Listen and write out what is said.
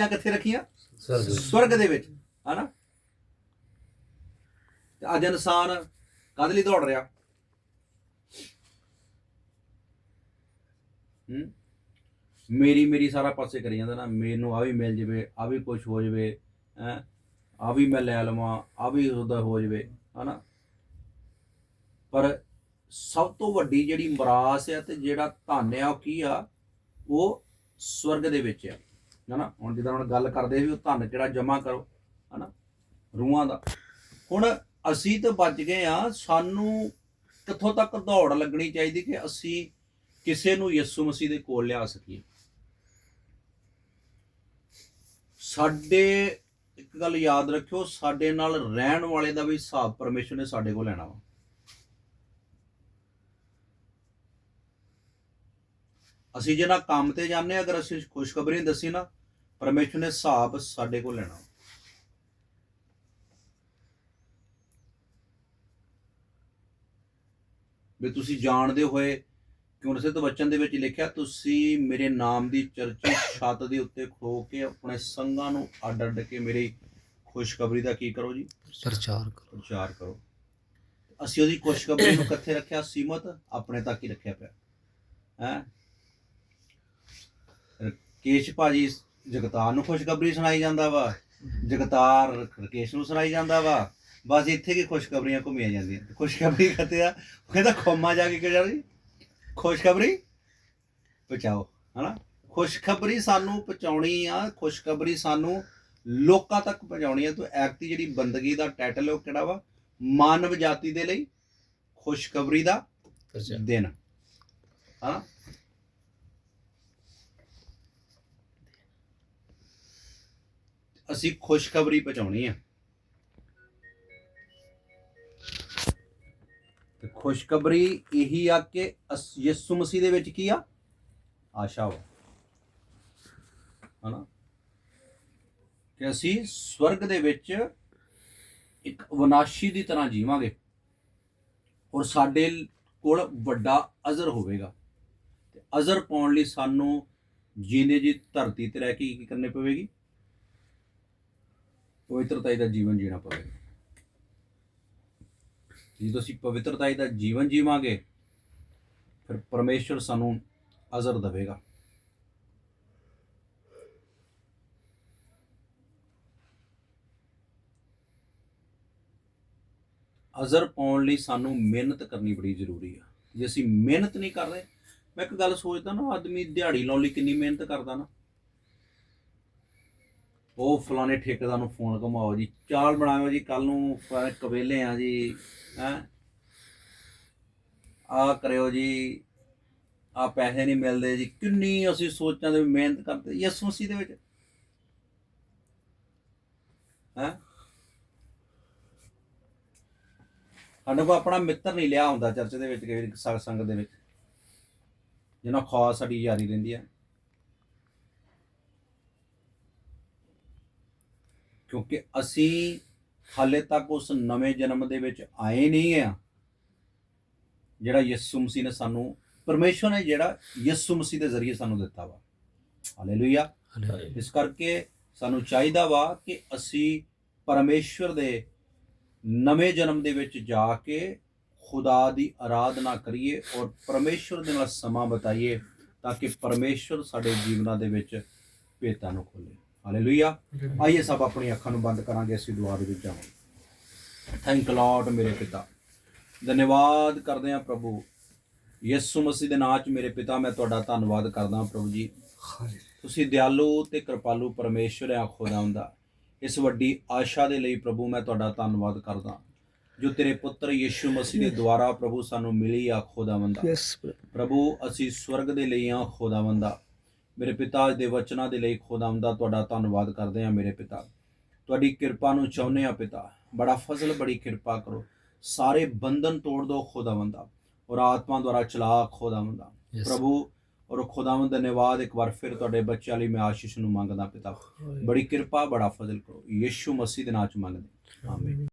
ਜਾਂ ਕਿੱਥੇ ਰੱਖੀਆਂ? ਸਵਰਗ ਦੇ ਵਿੱਚ ਹਨਾ? ਤੇ ਅੱਜ ਇਨਸਾਨ ਕਦ ਲਈ ਦੌੜ ਰਿਹਾ? ਹੂੰ? ਮੇਰੀ ਮੇਰੀ ਸਾਰਾ ਪਾਸੇ ਕਰੀ ਜਾਂਦਾ ਨਾ ਮੈਨੂੰ ਆ ਵੀ ਮਿਲ ਜਵੇ ਆ ਵੀ ਕੁਝ ਹੋ ਜਵੇ ਹੈ? ਆ ਵੀ ਮੈਂ ਲੈ ਲਵਾਂ ਆ ਵੀ ਉਹਦਾ ਹੋ ਜਵੇ ਹਨਾ? ਪਰ ਸਭ ਤੋਂ ਵੱਡੀ ਜਿਹੜੀ ਮਰਾਸ ਹੈ ਤੇ ਜਿਹੜਾ ਧਨ ਆ ਉਹ ਕੀ ਆ? ਉਹ ਸਵਰਗ ਦੇ ਵਿੱਚ ਆ। ਹਨਾ? ਹੁਣ ਜਿੱਦਾਂ ਹੁਣ ਗੱਲ ਕਰਦੇ ਵੀ ਉਹ ਧਨ ਕਿਹੜਾ ਜਮਾ ਕਰੋ ਹਨਾ? ਰੂਹਾਂ ਦਾ। ਹੁਣ ਅਸੀਂ ਤਾਂ ਬਚ ਗਏ ਆ ਸਾਨੂੰ ਕਿੱਥੋਂ ਤੱਕ ਦੌੜ ਲੱਗਣੀ ਚਾਹੀਦੀ ਕਿ ਅਸੀਂ ਕਿਸੇ ਨੂੰ ਯਿਸੂ ਮਸੀਹ ਦੇ ਕੋਲ ਲਿਆ ਸਕੀਏ? ਸਾਡੇ ਇੱਕ ਗੱਲ ਯਾਦ ਰੱਖਿਓ ਸਾਡੇ ਨਾਲ ਰਹਿਣ ਵਾਲੇ ਦਾ ਵੀ ਹਿਸਾਬ ਪਰਮੇਸ਼ਰ ਨੇ ਸਾਡੇ ਕੋਲ ਲੈਣਾ ਵਾ। ਅਸੀਂ ਜਿਹਨਾਂ ਕੰਮ ਤੇ ਜਾਂਦੇ ਹਾਂ, ਅਗਰ ਅਸੀਂ ਖੁਸ਼ਖਬਰੀ ਦੱਸੀ ਨਾ ਪਰਮੇਸ਼ਰ ਨੇ ਹਿਸਾਬ ਸਾਡੇ ਕੋਲ ਲੈਣਾ। ਵੀ ਤੁਸੀਂ ਜਾਣਦੇ ਹੋਏ ਕਿਉਂ ਰਸਿਤ ਵਚਨ ਦੇ ਵਿੱਚ ਲਿਖਿਆ ਤੁਸੀਂ ਮੇਰੇ ਨਾਮ ਦੀ ਚਰਚੀ ਛੱਤ ਦੇ ਉੱਤੇ ਖੜੋ ਕੇ ਆਪਣੇ ਸੰਗਾਂ ਨੂੰ ਅੱਡ ਅੱਡ ਕੇ ਮੇਰੀ ਖੁਸ਼ਖਬਰੀ ਦਾ ਕੀ ਕਰੋ ਜੀ? ਪ੍ਰਚਾਰ ਕਰੋ। ਪ੍ਰਚਾਰ ਕਰੋ। ਅਸੀਂ ਉਹਦੀ ਖੁਸ਼ਖਬਰੀ ਨੂੰ ਕਿੱਥੇ ਰੱਖਿਆ ਸੀਮਤ ਆਪਣੇ ਤੱਕ ਹੀ ਰੱਖਿਆ ਪਿਆ। ਹੈ? ਰਕੇਸ਼ ਭਾਜੀ ਜਗਤਾਰ ਨੂੰ ਖੁਸ਼ਖਬਰੀ ਸੁਣਾਈ ਜਾਂਦਾ ਵਾ। ਜਗਤਾਰ ਰਕੇਸ਼ ਨੂੰ ਸੁਣਾਈ ਜਾਂਦਾ ਵਾ। ਬਸ ਇੱਥੇ ਕੀ ਖੁਸ਼ਖਬਰੀਆਂ ਘੁੰਮੀਆਂ ਜਾਂਦੀਆਂ। ਖੁਸ਼ਖਬਰੀ ਕਹਤੇ ਆ। ਉਹ ਕਹਿੰਦਾ ਖੋਮਾ ਜਾ ਕੇ ਕਿਹਾ ਜਾ? ਖੁਸ਼ਖਬਰੀ? ਪਹੁੰਚਾਓ ਹਨਾ? ਖੁਸ਼ਖਬਰੀ ਸਾਨੂੰ ਪਹੁੰਚਾਉਣੀ ਆ। ਖੁਸ਼ਖਬਰੀ ਸਾਨੂੰ ਲੋਕਾਂ ਤੱਕ ਪਹੁੰਚਾਉਣੀ ਆ। ਤੋ ਐਕਟ ਦੀ ਜਿਹੜੀ ਬੰਦਗੀ ਦਾ ਟਾਈਟਲ ਉਹ ਕਿਹੜਾ ਵਾ? ਮਾਨਵ ਜਾਤੀ ਦੇ ਲਈ ਖੁਸ਼ਖਬਰੀ ਦਾ ਦਿਨ। ਹਾਂ ਅਸੀਂ ਖੁਸ਼ਖਬਰੀ ਪਹੁੰਚਾਉਣੀ ਆ। ਤੇ ਖੁਸ਼ਖਬਰੀ ਇਹੀ ਆ ਕਿ ਅਸ- ਯਿਸੂ ਮਸੀਹ ਦੇ ਵਿੱਚ ਕੀ ਆ? ਆਸ਼ਾ ਵਾ। ਹਨਾ? ਕਿ ਅਸੀਂ ਸਵਰਗ ਦੇ ਵਿੱਚ ਇੱਕ ਵਿਨਾਸ਼ੀ ਦੀ ਤਰ੍ਹਾਂ ਜੀਵਾਂਗੇ ਔਰ ਸਾਡੇ ਕੋਲ ਵੱਡਾ ਅਜ਼ਰ ਹੋਵੇਗਾ। ਤੇ ਅਜ਼ਰ ਪਾਉਣ ਲਈ ਸਾਨੂੰ ਜੀਨੇ ਜੀ ਧਰਤੀ ਤੇ ਰਹਿ ਕੇ ਕੀ ਕਰਨੇ ਪਵੇਗੀ? ਪਵਿੱਤਰਤਾ ਦਾ ਜੀਵਨ ਜੀਣਾ ਪਵੇਗਾ। ਜਦੋਂ ਅਸੀਂ ਪਵਿੱਤਰਤਾ ਦਾ ਜੀਵਨ ਜੀਵਾਂਗੇ, ਫਿਰ ਪਰਮੇਸ਼ਰ ਸਾਨੂੰ ਅਜ਼ਰ ਦੇਵੇਗਾ। ਅਜ਼ਰ ਪਾਉਣ ਲਈ ਸਾਨੂੰ ਮਿਹਨਤ ਕਰਨੀ ਬੜੀ ਜ਼ਰੂਰੀ ਆ। ਜੇ ਅਸੀਂ ਮਿਹਨਤ ਨਹੀਂ ਕਰ ਰਹੇ, ਮੈਂ ਇੱਕ ਗੱਲ ਸੋਚਦਾ ਨਾ, ਆਦਮੀ ਦਿਹਾੜੀ ਲਾਉਣ ਲਈ ਕਿੰਨੀ ਮਿਹਨਤ ਕਰਦਾ ਨਾ। ਉਹ ਫਲਾਣੇ ਠੇਕੇਦਾਰ ਨੂੰ ਫੋਨ ਘਮਾਓ ਜੀ। ਚਾਲ ਬਣਾਓ ਜੀ ਕੱਲ ਨੂੰ ਫਲਾਣੇ ਕਵੇਲੇ ਆ ਜੀ, ਹੈ। ਆ ਕਰਿਓ ਜੀ ਆ ਪੈਸੇ ਨਹੀਂ ਮਿਲਦੇ ਜੀ। ਕਿੰਨੀ ਅਸੀਂ ਸੋਚਾਂ ਦੇ ਮਿਹਨਤ ਕਰਦੇ ਯਿਸੂ ਮਸੀਹ ਦੇ ਵਿੱਚ। ਹੈ। ਸਾਡੇ ਕੋ ਆਪਣਾ ਮਿੱਤਰ ਨਹੀਂ ਲਿਆ ਹੁੰਦਾ ਚਰਚ ਦੇ ਵਿੱਚ ਕਈ ਵਾਰੀ ਸੰਗਤ ਦੇ ਵਿੱਚ। ਜਿਹਨਾਂ ਖਾਸ ਸਾਡੀ ਯਾਰੀ ਰਹਿੰਦੀ ਹੈ ਕਿਉਂਕਿ ਅਸੀਂ ਹਾਲੇ ਤੱਕ ਉਸ ਨਵੇਂ ਜਨਮ ਦੇ ਵਿੱਚ ਆਏ ਨਹੀਂ ਆ। ਜਿਹੜਾ ਯਿਸੂ ਮਸੀਹ ਨੇ ਸਾਨੂੰ ਪਰਮੇਸ਼ਵਰ ਨੇ ਜਿਹੜਾ ਯਿਸੂ ਮਸੀਹ ਦੇ ਜ਼ਰੀਏ ਸਾਨੂੰ ਦਿੱਤਾ ਵਾ। ਹਾਲੇਲੂਇਆ। ਹਾਲੇ ਇਸ ਕਰਕੇ ਸਾਨੂੰ ਚਾਹੀਦਾ ਵਾ ਕਿ ਅਸੀਂ ਪਰਮੇਸ਼ਵਰ ਦੇ ਨਵੇਂ ਜਨਮ ਦੇ ਵਿੱਚ ਜਾ ਕੇ ਖੁਦਾ ਦੀ ਆਰਾਧਨਾ ਕਰੀਏ ਔਰ ਪਰਮੇਸ਼ਵਰ ਦੇ ਨਾਲ ਸਮਾਂ ਬਿਤਾਈਏ ਤਾਂ ਕਿ ਪਰਮੇਸ਼ਵਰ ਸਾਡੇ ਜੀਵਨਾਂ ਦੇ ਵਿੱਚ ਭੇਤਾਂ ਨੂੰ ਖੋਲੇ ਹਾਲੇਲੂਇਆ ਆਈਏ ਸਭ ਆਪਣੀ ਅੱਖਾਂ ਨੂੰ ਬੰਦ ਕਰਾਂਗੇ ਅਸੀਂ ਦੁਆ ਦੇ ਵਿੱਚ ਜਾਵਾਂਗੇ। ਥੈਂਕ ਲਾਰਡ ਮੇਰੇ ਪਿਤਾ। ਧੰਨਵਾਦ ਕਰਦੇ ਹਾਂ ਪ੍ਰਭੂ। ਯਿਸੂ ਮਸੀਹ ਦੇ ਨਾਮ 'ਚ ਮੇਰੇ ਪਿਤਾ ਮੈਂ ਤੁਹਾਡਾ ਧੰਨਵਾਦ ਕਰਦਾ ਹਾਂ ਪ੍ਰਭੂ ਜੀ। ਤੁਸੀਂ ਦਿਆਲੂ ਤੇ ਕਿਰਪਾਲੂ ਪਰਮੇਸ਼ਵਰ ਆ ਖੁਦਾਵੰਦਾ ਇਸ ਵੱਡੀ ਆਸ਼ਾ ਦੇ ਲਈ ਪ੍ਰਭੂ ਮੈਂ ਤੁਹਾਡਾ ਧੰਨਵਾਦ ਕਰਦਾ ਜੋ ਤੇਰੇ ਪੁੱਤਰ ਯਿਸੂ ਮਸੀਹ ਦੇ ਦੁਆਰਾ ਪ੍ਰਭੂ ਸਾਨੂੰ ਮਿਲੀ ਆ ਖੁਦਾਵੰਦਾ ਪ੍ਰਭੂ ਅਸੀਂ ਸਵਰਗ ਦੇ ਲਈ ਆ ਖੁਦਾਵੰਦਾ ਮੇਰੇ ਪਿਤਾ ਦੇ ਵਚਨਾਂ ਦੇ ਲਈ ਖੁਦਾਵੰਦਾ ਤੁਹਾਡਾ ਧੰਨਵਾਦ ਕਰਦੇ ਆ ਮੇਰੇ ਪਿਤਾ। ਤੁਹਾਡੀ ਕਿਰਪਾ ਨੂੰ ਚਾਹੁੰਦੇ ਆ ਪਿਤਾ। ਬੜਾ ਫਜ਼ਲ ਬੜੀ ਕਿਰਪਾ ਕਰੋ। ਸਾਰੇ ਬੰਧਨ ਤੋੜ ਦਿਓ ਖੁਦਾਵੰਦਾ ਔਰ ਆਤਮਾ ਦੁਆਰਾ ਚਲਾ ਖੁਦਾਵੰਦਾ ਪ੍ਰਭੂ ਔਰ ਖੁਦਾਵੰਦ ਧੰਨਵਾਦ। ਇੱਕ ਵਾਰ ਫਿਰ ਤੁਹਾਡੇ ਬੱਚਿਆਂ ਲਈ ਮੈਂ ਆਸ਼ੀਸ਼ ਨੂੰ ਮੰਗਦਾ ਪਿਤਾ। ਬੜੀ ਕਿਰਪਾ ਬੜਾ ਫਜ਼ਲ ਕਰੋ। ਯਿਸੂ ਮਸੀਹ ਦੇ ਨਾਮ ਚ ਮੰਗਦੇ ਆਮੀਨ